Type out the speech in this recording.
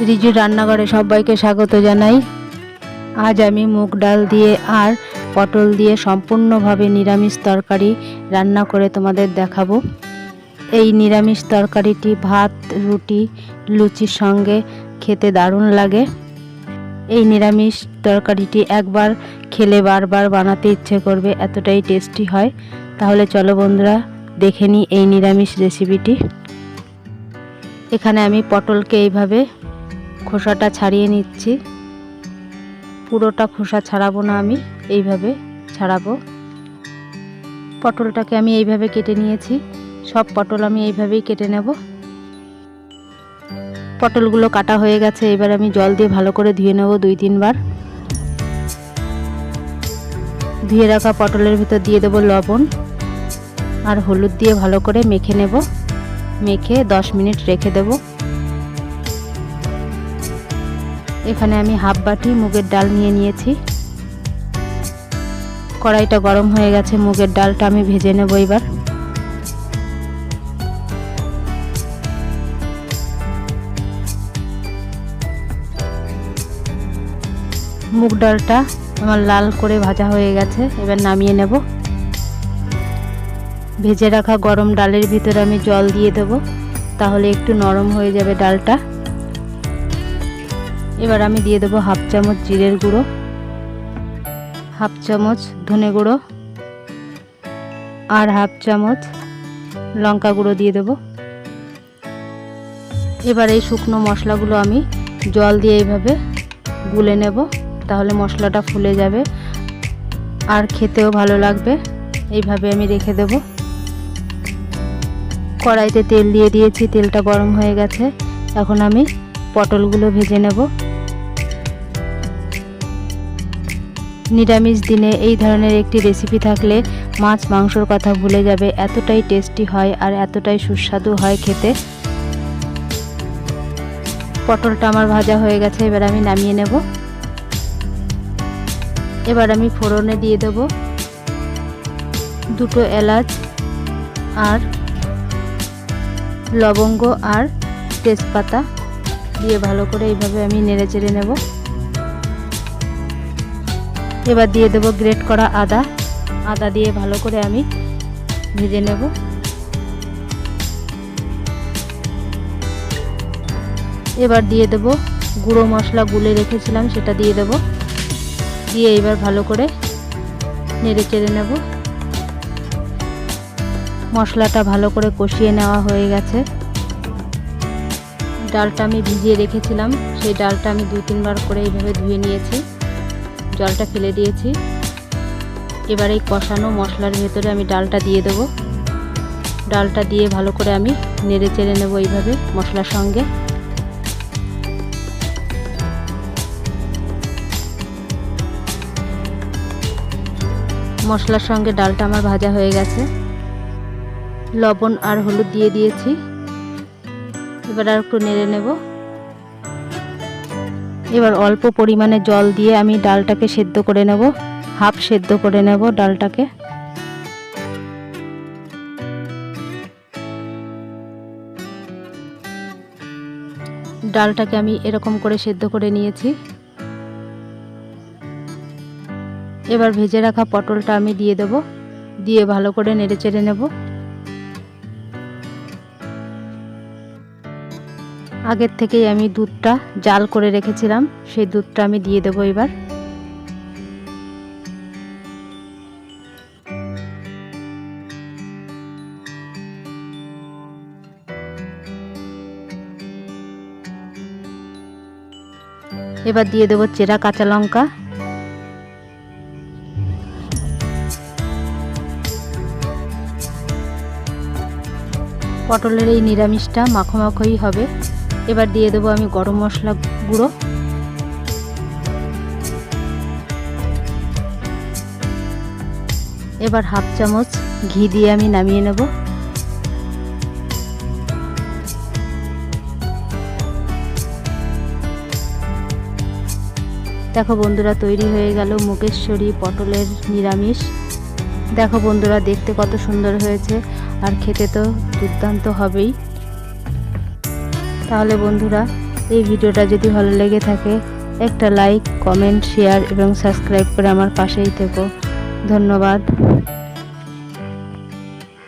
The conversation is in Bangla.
রিজু রান্নাঘরে সবাইকে স্বাগত জানাই। আজ আমি মুগ ডাল দিয়ে আর পটল দিয়ে সম্পূর্ণভাবে নিরামিষ তরকারি রান্না করে তোমাদের দেখাবো। এই নিরামিষ তরকারিটি ভাত, রুটি, লুচির সঙ্গে খেতে দারুণ লাগে। এই নিরামিষ তরকারিটি একবার খেলে বারবার বানাতে ইচ্ছে করবে, এতটাই টেস্টি হয়। তাহলে চলো বন্ধুরা, দেখে নিই এই নিরামিষ রেসিপিটি। এখানে আমি পটলকে এইভাবে খোসাটা ছাড়িয়ে নিচ্ছি। পুরোটা খোসা ছাড়াবো না আমি, এইভাবে ছাড়াবো। পটলটাকে আমি এইভাবে কেটে নিয়েছি, সব পটল আমি এইভাবেই কেটে নেব। পটলগুলো কাটা হয়ে গেছে, এবার আমি জল দিয়ে ভালো করে ধুয়ে নেব দুই তিনবার। ধুয়ে রাখা পটলের ভিতর দিয়ে দেবো লবণ আর হলুদ দিয়ে ভালো করে মেখে নেব। মেখে দশ মিনিট রেখে দেব। এখানে আমি হাফ বাটি মুগের ডাল নিয়ে নিয়েছি। কড়াইটা গরম হয়ে গেছে, মুগের ডালটা আমি ভেজে নেব এবার। মুগ ডালটা আমার লাল করে ভাজা হয়ে গেছে, এবার নামিয়ে নেব। ভেজে রাখা গরম ডালের ভিতরে আমি জল দিয়ে দেব, তাহলে একটু নরম হয়ে যাবে ডালটা। এবার আমি দিয়ে দেবো হাফ চামচ জিরের গুঁড়ো, হাফ চামচ ধনে গুঁড়ো আর হাফ চামচ লঙ্কা গুঁড়ো দিয়ে দেব। এবার এই শুকনো মশলাগুলো আমি জল দিয়ে এইভাবে গুলে নেব, তাহলে মশলাটা ফুলে যাবে আর খেতেও ভালো লাগবে। এইভাবে আমি রেখে দেব। কড়াইতে তেল দিয়ে দিয়েছি, তেলটা গরম হয়ে গেছে। এখন আমি পটলগুলো ভেজে নেব। নিরামিষ দিনে এই ধরনের একটি রেসিপি থাকলে মাছ মাংসর কথা ভুলে যাবে, এতটাই টেস্টি হয় আর এতটাই সুস্বাদু হয় খেতে। পটলটা আমার ভাজা হয়ে গেছে, এবার আমি নামিয়ে নেব। এবার আমি ফোড়নে দিয়ে দেব দুটো এলাচ আর লবঙ্গ আর তেজপাতা দিয়ে ভালো করে এইভাবে আমি নেড়ে চেড়ে নেব। এবার দিয়ে দেব গ্রেট করা আদা। আদা দিয়ে ভালো করে আমি ভেজে নেব। এবার দিয়ে দেব গুঁড়ো মশলা গুলে রেখেছিলাম, সেটা দিয়ে দেব। দিয়ে এবার ভালো করে নেড়ে চেড়ে নেব। মশলাটা ভালো করে কষিয়ে নেওয়া হয়ে গেছে। ডালটা আমি ভিজিয়ে রেখেছিলাম, সেই ডালটা আমি দুই তিনবার করে এইভাবে ধুয়ে নিয়েছি। জলটা ফেলে দিয়েছি। এবার এই কষানো মশলার ভেতরে আমি ডালটা দিয়ে দেব। ডালটা দিয়ে ভালো করে আমি নেড়ে চেড়ে নেব এইভাবে মশলার সঙ্গে। মশলার সঙ্গে ডালটা আমার ভাজা হয়ে গেছে। লবণ আর হলুদ দিয়ে দিয়েছি। এবার আর একটু নেড়ে নেব। এবার অল্প পরিমাণে জল দিয়ে আমি ডালটাকে সেদ্ধ করে নেব, হাফ সেদ্ধ করে নেব ডালটাকে। ডালটাকে আমি এরকম করে সেদ্ধ করে নিয়েছি। এবার ভেজে রাখা পটলটা আমি দিয়ে দেব, দিয়ে ভালো করে নেড়ে চেড়ে নেব। আগের থেকেই আমি দুধটা জাল করে রেখেছিলাম, সেই দুধটা আমি দিয়ে দেবো এবার। এবার দিয়ে দেবো চেরা কাঁচা লঙ্কা। পটলের এই নিরামিষটা মাখো মাখোই হবে। এবার দিয়ে দেবো আমি গরম মশলা গুঁড়ো। এবার হাফ চামচ ঘি দিয়ে আমি নামিয়ে নেব। দেখো বন্ধুরা, তৈরি হয়ে গেল মুকেশ্বরী পটলের নিরামিষ। দেখো বন্ধুরা, দেখতে কত সুন্দর হয়েছে, আর খেতে তো দুর্দান্ত হবেই। তাহলে বন্ধুরা, এই ভিডিওটা যদি ভালো লেগে থাকে, একটা লাইক কমেন্ট শেয়ার এবং সাবস্ক্রাইব করে আমার পাশেই থেকো। ধন্যবাদ।